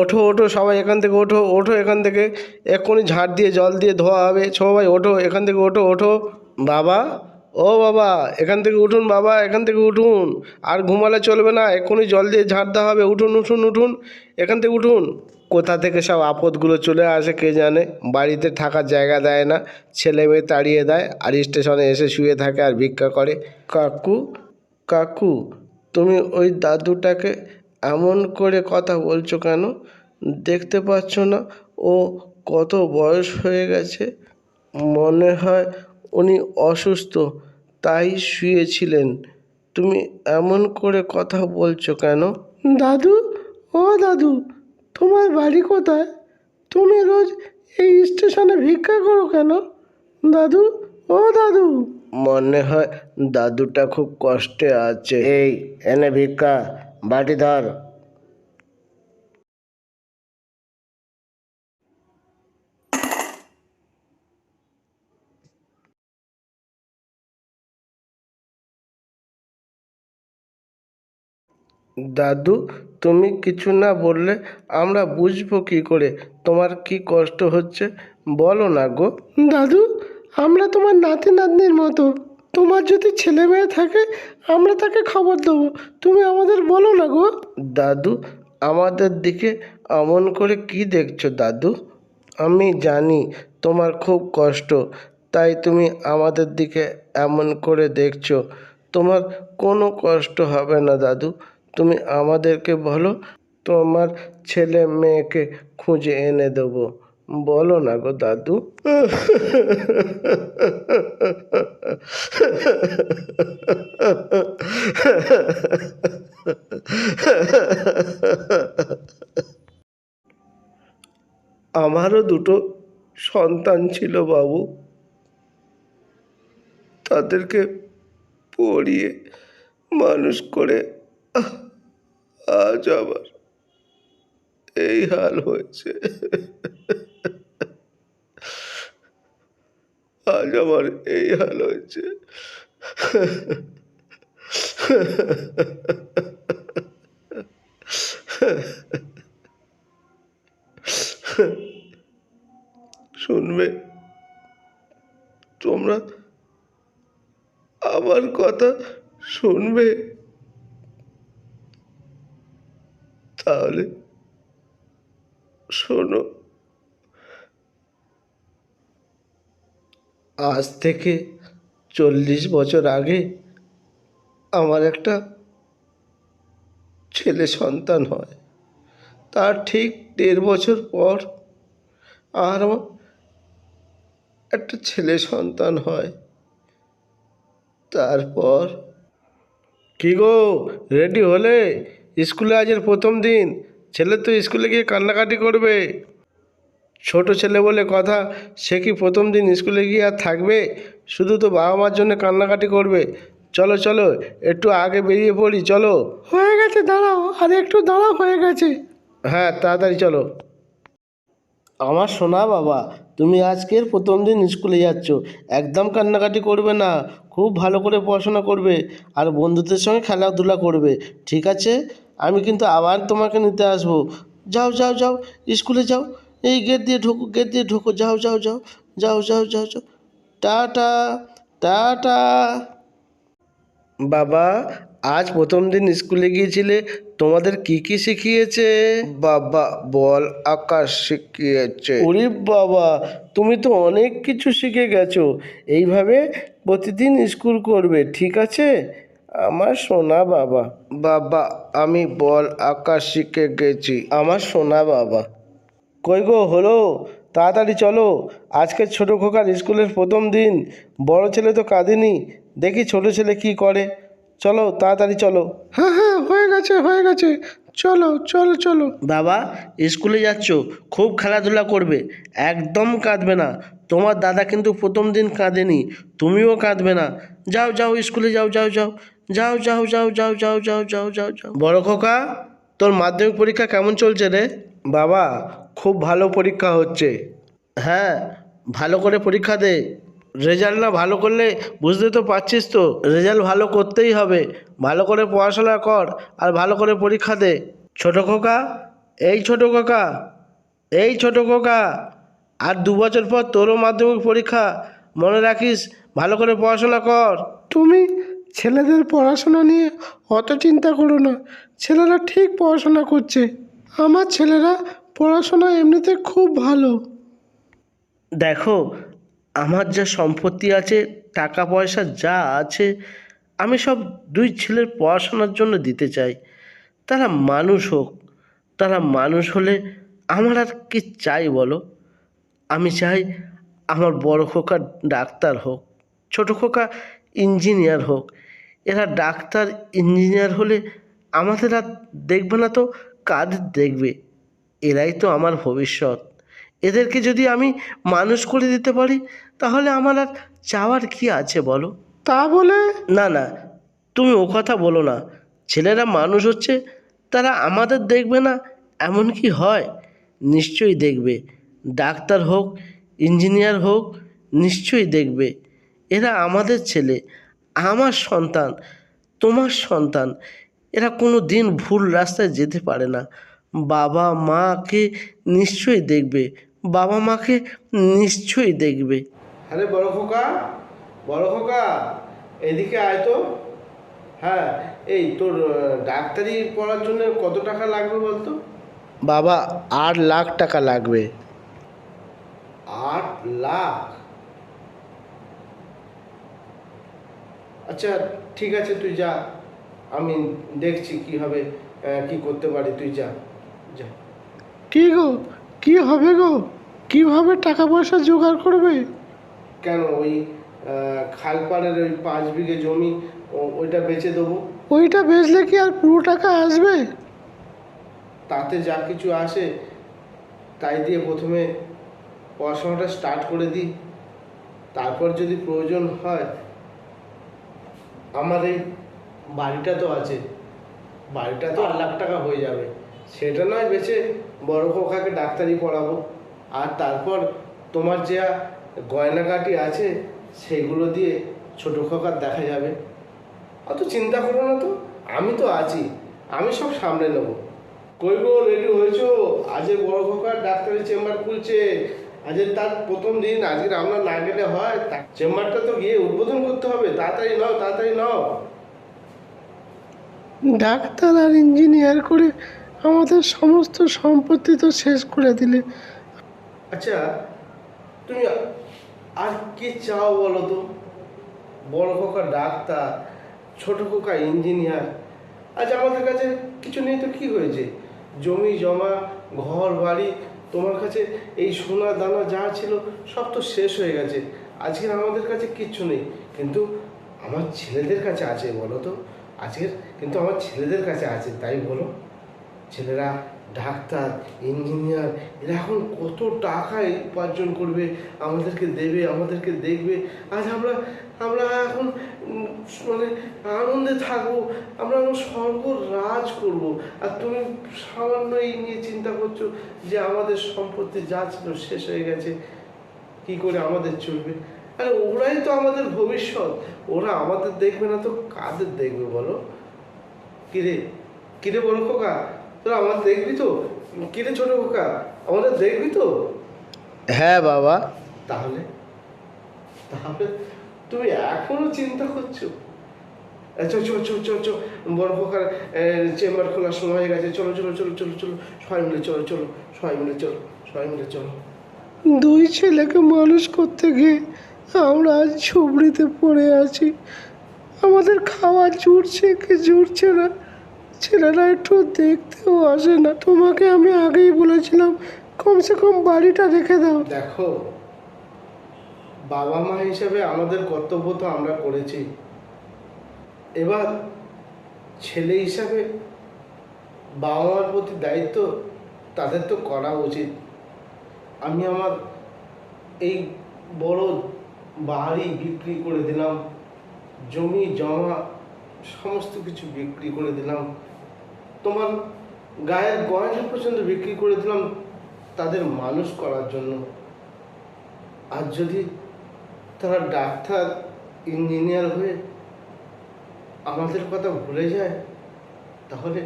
ওঠো ওঠো, সবাই এখান থেকে ওঠো ওঠো এখান থেকে। এক্ষুনি ঝাঁট দিয়ে, জল দিয়ে ধোয়া হবে। সবাই ওঠো, এখান থেকে ওঠো ওঠো। বাবা, ও বাবা, এখান থেকে উঠুন বাবা, এখান থেকে উঠুন। আর ঘুমালে চলবে না, এক্ষুনি জল দিয়ে ঝাঁট দেওয়া হবে। উঠুন উঠুন উঠুন, এখান থেকে উঠুন। কোথা থেকে সব আপদগুলো চলে আসে কে জানে? বাড়িতে থাকার জায়গা দেয় না, ছেলে মেয়ে তাড়িয়ে দেয়, আর স্টেশনে এসে শুয়ে থাকে আর ভিক্ষা করে। কাকু কাকু, তুমি ওই দাদুটাকে এমন করে কথা বলছো কেন? দেখতে পাচ্ছ না? ও কত বয়স হয়ে গেছে। মনে হয় উনি অসুস্থ তাই শুয়েছিলেন। তুমি এমন করে কথা বলছো কেন? দাদু ও দাদু তোমার বাড়ি কোথায়? তুমি রোজ এই স্টেশনে ভিক্ষা করো কেন? দাদু ও দাদু। মনে হয় দাদুটা খুব কষ্টে আছে। এই এনে ভিক্ষা। বাটি ধর। দাদু তুমি কিছু না বললে আমরা বুঝব কি করে? তোমার কি কষ্ট হচ্ছে? বলো না গো। দাদু আমরা তোমার নাতি নাতনির মতো। তোমার যদি ছেলে মেয়ে থাকে, আমরা তাকে খবর দেবো। তুমি আমাদের বলো না গো। দাদু, আমাদের দিকে অমন করে কি দেখছ দাদু? আমি জানি তোমার খুব কষ্ট, তাই তুমি আমাদের দিকে এমন করে দেখছ। তোমার কোনো কষ্ট হবে না দাদু। তুমি আমাদেরকে বলো, তোমার ছেলে মেয়েকে খুঁজে এনে দেবো। বলো না গো দাদু। আমারও দুটো সন্তান ছিল বাবু। তাদেরকে পড়িয়ে মানুষ করে আজ আবার এই হাল হয়েছে। আজ আমার এই হাল হয়েছে। শুনবে তোমরা আমার কথা শুনবে। তাহলে শোনো। আজ থেকে চল্লিশ বছর আগে আমার একটা ছেলে সন্তান হয়। তার ঠিক দেড় বছর পর আর একটা ছেলে সন্তান হয়। তারপর কি গো রেডি হলে? স্কুলে আজের প্রথম দিন। ছেলে তো স্কুলে গিয়ে কান্নাকাটি করবে। ছোট ছেলে বলে কথা সে কি প্রথম দিন স্কুলে গিয়ে আর থাকবে? শুধু তো বাবা মার জন্য কান্নাকাটি করবে। চলো চলো একটু আগে বেরিয়ে পড়ি চলো। হয়ে গেছে দাঁড়াও আর একটু দাঁড়াও হয়ে গেছে। হ্যাঁ তাড়াতাড়ি চলো। আমার সোনা বাবা তুমি আজকের প্রথম দিন স্কুলে যাচ্ছ। একদম কান্নাকাটি করবে না খুব ভালো করে পড়াশোনা করবে আর বন্ধুদের সঙ্গে খেলাধুলা করবে ঠিক আছে? আমি কিন্তু আবার তোমাকে নিতে আসব। যাও যাও যাও স্কুলে যাও। এই গেট দিয়ে ঢোকো গেট দিয়ে ঢোকো যাও যাও যাও যাও যাও যাও যাও। Tata tata. বাবা আজ প্রথম দিন স্কুলে গিয়েছিলে তোমাদের কি কি শিখিয়েছে? বাবা বল আকাশ শিখিয়েছে। ওরে বাবা তুমি তো অনেক কিছু শিখে গেছো। এইভাবে প্রতিদিন স্কুল করবে ঠিক আছে? আমার সোনা বাবা। বাবা আমি বল আকাশ শিখে গেছি। আমার সোনা বাবা। কই গো হলো? তাড়াতাড়ি চলো। আজকে ছোটো খোকার স্কুলের প্রথম দিন বড় ছেলে তো কাঁদেনি। দেখি ছোট ছেলে কি করে। চলো তাড়াতাড়ি চলো। হ্যাঁ হ্যাঁ হয়ে গেছে হয়ে গেছে। চলো চলো চলো। বাবা স্কুলে যাচ্ছ খুব খেলাধুলা করবে। একদম কাঁদবে না। তোমার দাদা কিন্তু প্রথম দিন কাঁদেনি। তুমিও কাঁদবে না। যাও যাও স্কুলে যাও যাও যাও। যাও যাও যাও যাও যাও যাও যাও যাও যাও। বড় খোকা তোর মাধ্যমিক পরীক্ষা কেমন চলছে রে? বাবা খুব ভালো পরীক্ষা হচ্ছে। হ্যাঁ ভালো করে পরীক্ষা দে। রেজাল্ট না ভালো করলে বুঝতে তো পারছিস তো। রেজাল্ট ভালো করতেই হবে। ভালো করে পড়াশোনা কর আর ভালো করে পরীক্ষা দে। ছোটো খোকা এই ছোটো কাকা এই ছোটো কাকা আর দু বছর পর তোরও মাধ্যমিক পরীক্ষা। মনে রাখিস ভালো করে পড়াশোনা কর। তুমি ছেলেদের পড়াশোনা নিয়ে অত চিন্তা করো না। ছেলেরা ঠিক পড়াশোনা করছে। আমার ছেলেরা পড়াশোনা এমনিতে খুব ভালো। দেখো, আমার যা সম্পত্তি আছে টাকা পয়সা যা আছে, আমি সব দুই ছেলের পড়াশোনার জন্য দিতে চাই। তারা মানুষ হোক, তারা মানুষ হলে আমার আর কি চাই বলো? আমি চাই আমার বড় খোকা ডাক্তার হোক, ছোট খোকা ইঞ্জিনিয়ার হোক। এরা ডাক্তার, ইঞ্জিনিয়ার হলে আমাদের আর দেখবে না তো কাদের দেখবে। এরাই তো আমার ভবিষ্যৎ। এদেরকে যদি আমি মানুষ করে দিতে পারি তাহলে আমার আর চাওয়ার কি আছে বলো? তা বলে? না না তুমি ও কথা বলো না। ছেলেরা মানুষ হচ্ছে তারা আমাদের দেখবে না এমন কি হয়? নিশ্চয়ই দেখবে। ডাক্তার হোক ইঞ্জিনিয়ার হোক নিশ্চয়ই দেখবে। এরা আমাদের ছেলে আমার সন্তান তোমার সন্তান। এরা কোনো দিন ভুল রাস্তায় যেতে পারে না। বাবা মাকে নিশ্চয়ই দেখবে। বাবা মাকে নিশ্চয়ই দেখবে। আরে বড় খোকা বড় খোকা এদিকে আয় তো। হ্যাঁ এই তোর ডাক্তারি পড়ার জন্য কত টাকা লাগবে বলতো? বাবা আট লাখ টাকা লাগবে। আট লাখ? আচ্ছা ঠিক আছে তুই যা। আমি দেখছি কীভাবে কি করতে পারি তুই যা যা। কি গো? কি হবে গো? কীভাবে টাকা পয়সা জোগাড় করবে? কেন ওই খালপাড়ের ওই পাঁচ বিঘে জমি ওইটা বেচে দেবো? ওইটা বেচলে কি আর পুরো টাকা আসবে? তাতে যা কিছু আসে তাই দিয়ে প্রথমে পড়াশোনাটা স্টার্ট করে দিই। তারপর যদি প্রয়োজন হয় আমার এই বাড়িটা তো আছে। বাড়িটা তো আট লাখ টাকা হয়ে যাবে। সেটা নয় বেছে বড় খোকাকে ডাক্তারি পড়াবো। আর তারপর তোমার যা গয়নাকাটি আছে, সেগুলো দিয়ে ছোটো খোকার দেখা যাবে। অত চিন্তা করো না তো, আমি তো আছি, আমি সব সামলে নেব। কই গো, রেডি হয়েছো? আজকে বড় খোকার ডাক্তারের চেম্বার খুলছে। আজকে তার প্রথম দিন, আজকে আমরা না গেলে হয় চেম্বারটা তো গিয়ে উদ্বোধন করতে হবে। তাড়াতাড়ি নাও তাড়াতাড়ি নাও। ডাক্তার আর ইঞ্জিনিয়ার করে আমাদের সমস্ত সম্পত্তি তো শেষ করে দিলে। আচ্ছা তুমি আর কি চাও বলো তো? বড় খোকা ডাক্তার, ছোট খোকা ইঞ্জিনিয়ার। আজ আমাদের কাছে কিছু নেই তো কি হয়েছে? জমি জমা, ঘর বাড়ি, তোমার কাছে এই সোনা দানা যা ছিল সব তো শেষ হয়ে গেছে। আজকে আমাদের কাছে কিচ্ছু নেই। কিন্তু আমার ছেলেদের কাছে আছে, বলো তো? আজকের কিন্তু আমার ছেলেদের কাছে আছে তাই বলো ছেলেরা ডাক্তার, ইঞ্জিনিয়ার, এরা এখন কত টাকা উপার্জন করবে, আমাদেরকে দেবে, আমাদেরকে দেখবে। আজ আমরা আমরা এখন মানে আনন্দে থাকব, আমরা এখন স্বর্গ রাজ করব। আর তুমি সামান্য এই নিয়ে চিন্তা করছ যে আমাদের সম্পত্তি যা ছিল শেষ হয়ে গেছে, কি করে আমাদের চলবে? আরে ওরাই তো আমাদের ভবিষ্যৎ। ওরা আমাদের দেখবে না তো কাদের দেখবে বলো? কিরে? কিরে বড় খোকা? তোরা আমার দেখবি তো? কিরে ছোট খোকা? আমাদের দেখবি তো? হ্যাঁ বাবা। তাহলে? তাহলে তুমি এখনও চিন্তা করছ? চো চো চো চো চো বড় খোকার চেম্বার খোলার সময় হয়ে গেছে। চলো চলো চলো চলো চলো। সবাই মিলে চলো চলো। সবাই মিলে চলো সবাই মিলে চলো। দুই ছেলেকে মানুষ করতে গিয়ে আমরা আজ ঝুবড়িতে পড়ে আছি। আমাদের খাওয়া জুড়ছে কি জুড়ছে না, ছেলেরা একটু দেখতেও আসে না। তোমাকে আমি আগেই বলেছিলাম, কমসে কম বাড়িটা রেখে দাও। দেখো, বাবা মা হিসেবে আমাদের কর্তব্য তো আমরা করেছি। এবার ছেলে হিসাবে বাবা মার প্রতি দায়িত্ব তাদের তো করা উচিত। আমি আমার এই বড় বাড়ি বিক্রি করে দিলাম জমি জমা সমস্ত কিছু বিক্রি করে দিলাম। তোমার গায়ের গয়না পর্যন্ত বিক্রি করে দিলাম তাদের মানুষ করার জন্য। আর যদি তারা ডাক্তার ইঞ্জিনিয়ার হয়ে আমাদের কথা ভুলে যায় তাহলে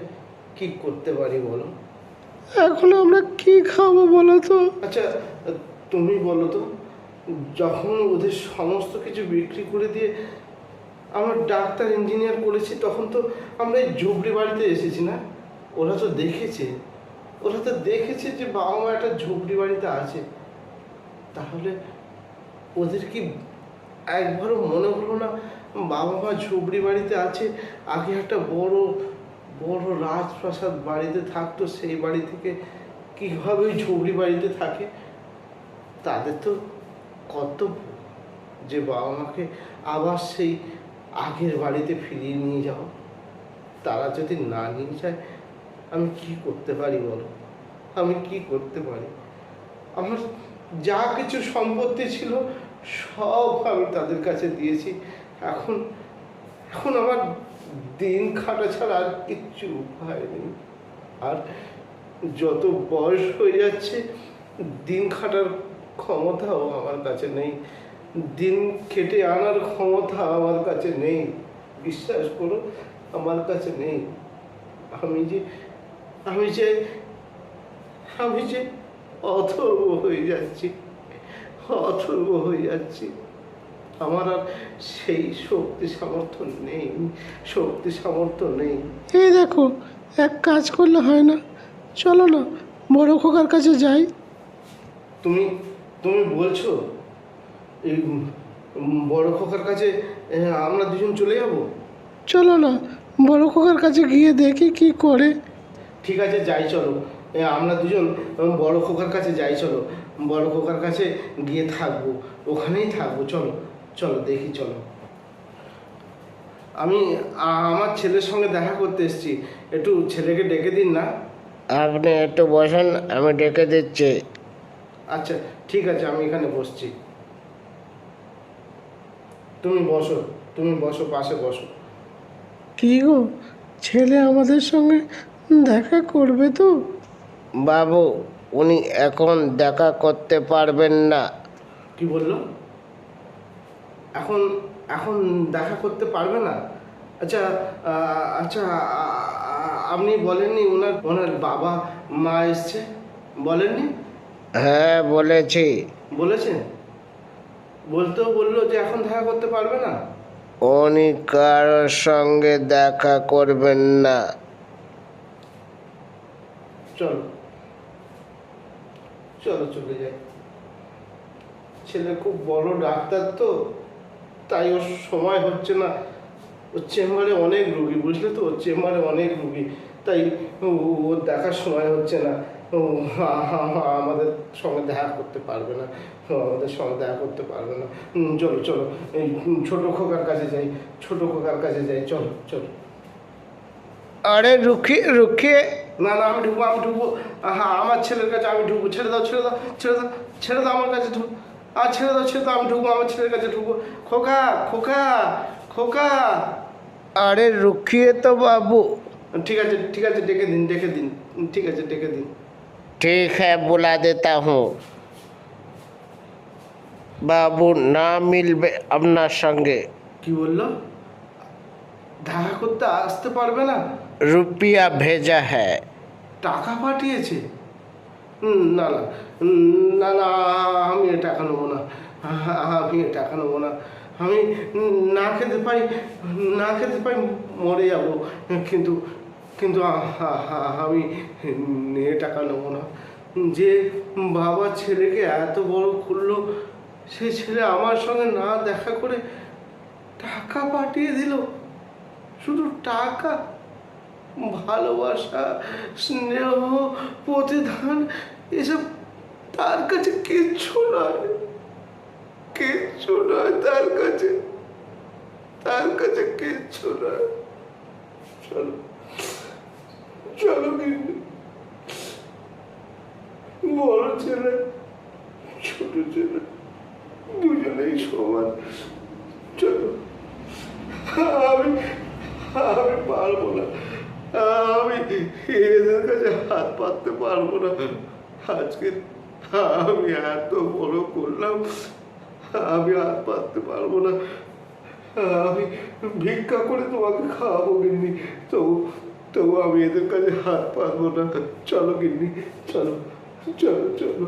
কি করতে পারি বলো? এখন আমরা কি খাব বলো তো? আচ্ছা তুমি বলো তো। যখন ওদের সমস্ত কিছু বিক্রি করে দিয়ে আমার ডাক্তার ইঞ্জিনিয়ার করেছি, তখন তো আমরা এই ঝুপড়ি বাড়িতে এসেছি না? ওরা তো দেখেছে। ওরা তো দেখেছে যে বাবা মা একটা ঝুপড়ি বাড়িতে আছে। তাহলে ওদের কি একবারও মনে হলো না বাবা মা ঝুপড়ি বাড়িতে আছে, আগে একটা বড় বড় রাজপ্রাসাদ বাড়িতে থাকতো, সেই বাড়ি থেকে কীভাবে ঝুপড়ি বাড়িতে থাকে? তাদের তো কর্তব্য যে বাবা মাকে আবার সেই আগের বাড়িতে ফিরিয়ে নিয়ে যাও। তারা যদি না নিয়ে যায়, আমি কি করতে পারি বলো? আমি কি করতে পারি? আমার যা কিছু সম্পত্তি ছিল, সব আমি তাদের কাছে দিয়েছি। এখন এখন আমার দিন খাটা ছাড়া আর কিচ্ছু উপায় নেই। আর যত বয়স হয়ে যাচ্ছে, দিন খাটার ক্ষমতাও আমার কাছে নেই। দিন খেটে আনার ক্ষমতা আমার কাছে নেই। বিশ্বাস করো আমার কাছে নেই। আমি যে আমি যে আমি যে অথর্ব হয়ে যাচ্ছি অথর্ব হয়ে যাচ্ছি। আমার আর সেই শক্তি সামর্থ্য নেই শক্তি সামর্থ্য নেই। এই দেখো এক কাজ করলে হয় না। চলো না বড় খোকার কাছে যাই। তুমি তুমি বলছো এই বড় খোকার কাছে আমরা দুজন চলে যাব? চলো না বড় খোকার কাছে গিয়ে দেখি কি করে। ঠিক আছে যাই চলো। এ, আমরা দুজন বড় খোকার কাছে যাই চলো। বড় খোকার কাছে গিয়ে থাকব ওখানেই থাকব চলো চলো দেখি চলো। আমি আমার ছেলের সঙ্গে দেখা করতে এসেছি। একটু ছেলেকে ডেকে দিন না। আপনি একটু বসেন আমি ডেকে দিচ্ছি। আচ্ছা ঠিক আছে আমি এখানে বসছি। তুমি বসো তুমি বসো পাশে বসো। কি গো? ছেলে আমাদের সঙ্গে দেখা করবে তো? বাবু উনি এখন দেখা করতে পারবেন না। কি বলল? এখন এখন দেখা করতে পারবে না? আচ্ছা আচ্ছা আপনি বলেননি ওনার ওনার বাবা মা এসছে? বলেননি? হ্যাঁ বলেছি। বলেছেন বলতেও বলল যে এখন দেখা করতে পারবে না। উনি কারোর সঙ্গে দেখা করবেন না। চলো। চলো চলে যাই। ছেলে খুব বড় ডাক্তার তো তাই ওর সময় হচ্ছে না। ওর চেম্বারে অনেক রুগী বুঝলে তো? ওর চেম্বারে অনেক রুগী তাই ও- ওর দেখার সময় হচ্ছে না। ও আমাদের সঙ্গে দেখা করতে পারবে না। আমাদের সঙ্গে দেখা করতে পারবে না। চলো চলো। এই ছোটো খোকার কাছে যাই। ছোটো খোকার কাছে যাই। চলো চলো। আরে রুখি রুখি। না না আমি ঢুকবো আমি ঢুকবো। হ্যাঁ আমার ছেলের কাছে আমি ঢুকবো। ছেড়ে দাও ছেড়ে দাও ছেড়ে দাও ছেড়ে দাও আমার কাছে ঢুক। আর ছেড়ে দাও ছেড়ে দাও আমি ঢুকবো আমার ছেলের কাছে ঢুকবো। খোকা খোকা খোকা। আরে রুখিয়ে তো বাবু। ঠিক আছে ঠিক আছে ডেকে দিন ডেকে দিন। ঠিক আছে ডেকে দিন। ঠিক হ্যাঁ বুলা দেতা হুঁ বাবু না মিলবে আপনার সঙ্গে কি বলল দেখা করতে আসতে পারবে না রুপিয়া ভেজা হ্যাঁ টাকা পাঠিয়েছে না না না না আমি এ টাকা নেব না আমি এ টাকা নেব না আমি না খেতে পাই না খেতে পাই মরে যাব কিন্তু কিন্তু আমি এ টাকা নেব না। যে বাবা ছেলেকে এত বড় করল, সে ছেলে আমার সঙ্গে না দেখা করে টাকা পাঠিয়ে দিল। শুধু টাকা, ভালোবাসা, স্নেহ প্রতিধান এসব তার কাছে কিচ্ছু নয়। কিচ্ছু নয় তার কাছে। তার কাছে কিচ্ছু নয়। চলো। চলো বড় ছেলে, ছোট ছেলে, দুজনেই সমান। চলো, আমি আমি পারব না। আমি এদের কাছে হাত পাততে পারব না। আজকে আমি এত বড় করলাম, আমি হাত পাততে পারব না। আমি ভিক্ষা করে তোমাকে খাওয়াবো কিন্তু তবু তবু আমি এদের কাছে হাত পাতবো না। চলো গিন্নি চলো চলো চলো।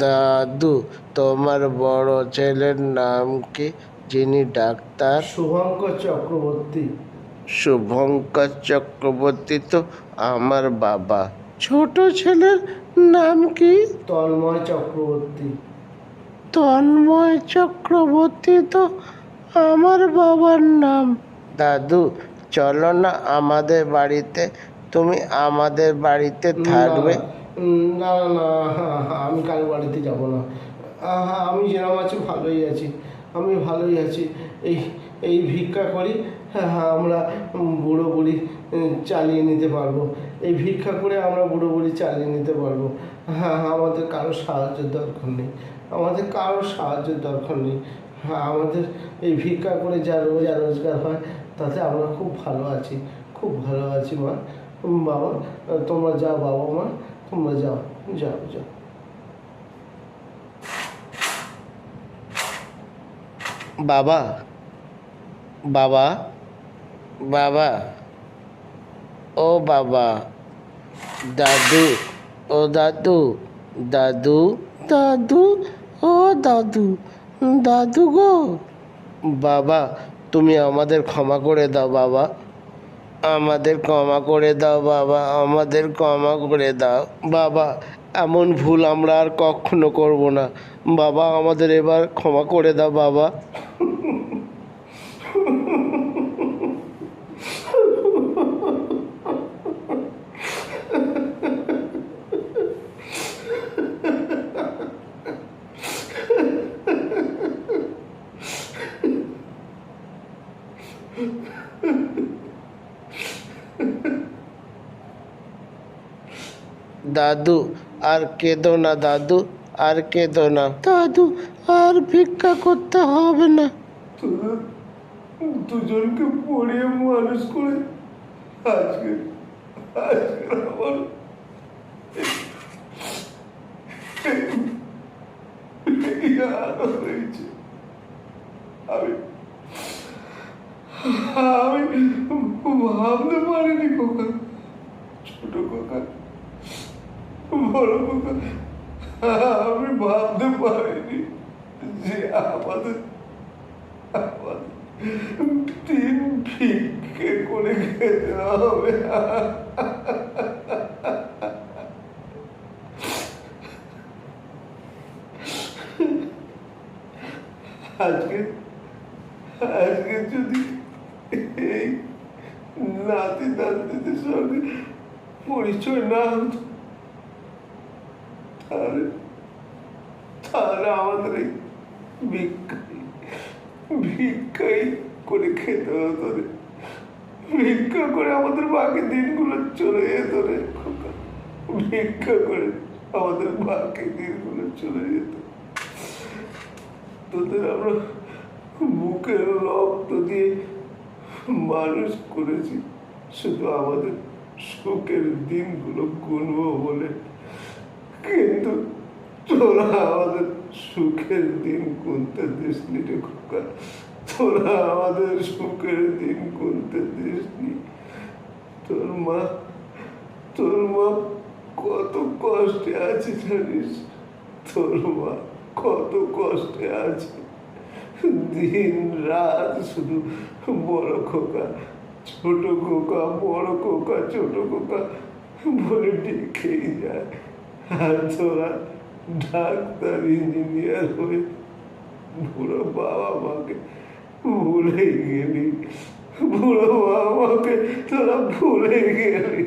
দাদু তোমার বড় ছেলের নাম কি যিনি ডাক্তার? শুভঙ্কর চক্রবর্তী। শুভঙ্কর চক্রবর্তী তো আমার বাবা। ছোট ছেলের নাম কি? তন্ময় চক্রবর্তী। তন্ময় চক্রবর্তী তো আমার বাবার নাম। দাদু চলো না আমাদের বাড়িতে তুমি আমাদের বাড়িতে থাকবে। না না আমি কারও বাড়িতে যাব না। হ্যাঁ, আমি যেরকম আছি ভালোই আছি আমি ভালোই আছি। এই এই ভিক্ষা করি হ্যাঁ হ্যাঁ আমরা বুড়ো বুড়ি চালিয়ে নিতে পারব। এই ভিক্ষা করে আমরা বুড়ো বুড়ি চালিয়ে নিতে পারব। হ্যাঁ হ্যাঁ আমাদের কারও সাহায্যের দরকার নেই। আমাদের কারও সাহায্যের দরকার নেই। হ্যাঁ আমাদের এই ভিক্ষা করে যা রোজা রোজগার হয় তাতে আমরা খুব ভালো আছি, খুব ভালো আছি মা। বাবা, তোমরা যাও, বাবা মা, তোমরা যাও যাও যাও। বাবা বাবা বাবা, ও বাবা, দাদু, ও দাদু দাদু দাদু, ও দাদু দাদু গো। বাবা তুমি আমাদের ক্ষমা করে দাও, বাবা। আমাদের ক্ষমা করে দাও, বাবা। আমাদের ক্ষমা করে দাও, বাবা। এমন ভুল আমরা আর কখনো করব না। বাবা, আমাদের এবার ক্ষমা করে দাও, বাবা। দাদু, আর কেঁদো না দাদু, আর কেঁদো না। দাদু, আর ভিক্ষা করতে হবে না। দুজনকে পড়িয়ে মানুষ করে আজকে আমার হয়েছে। আমি আমি ভাবতে পারিনি খোকা। ছোট খোকা। বড় খোকা। আমি ভাবতে পারিনি যে আমাদের তিন ভিক্ষে করে খেতে হবে। আজকে যদি এই নাতি নাতিদের সঙ্গে পরিচয় না তাহলে তাহলে করে খেতে হতো রে। ভিক্ষা করে আমাদের বাকি দিনগুলো চলে যেত রে। ভিক্ষা করে আমাদের বাকি দিনগুলো চলে যেত। তোদের আমরা বুকের রক্ত দিয়ে মানুষ করেছি, শুধু আমাদের সুখের দিনগুলো গুনবো বলে। কিন্তু তোরা আমাদের সুখের দিন গুনতে দিসনি রে খোকা। তোরা আমাদের সুখের দিন গুনতে দিসনি তোর মা তোর মা কত কষ্টে আছে জানিস? তোর মা কত কষ্টে আছে। দিন রাত শুধু বড় খোকা। ছোট খোকা, বড় খোকা, ছোট খোকা, বলে ডেকেই যায়। আর তোরা ডাক্তার ইঞ্জিনিয়ার হয়ে বুড়ো বাবা মাকে ভুলে গেলি। বুড়ো বাবা মাকে তোরা ভুলে গেলি।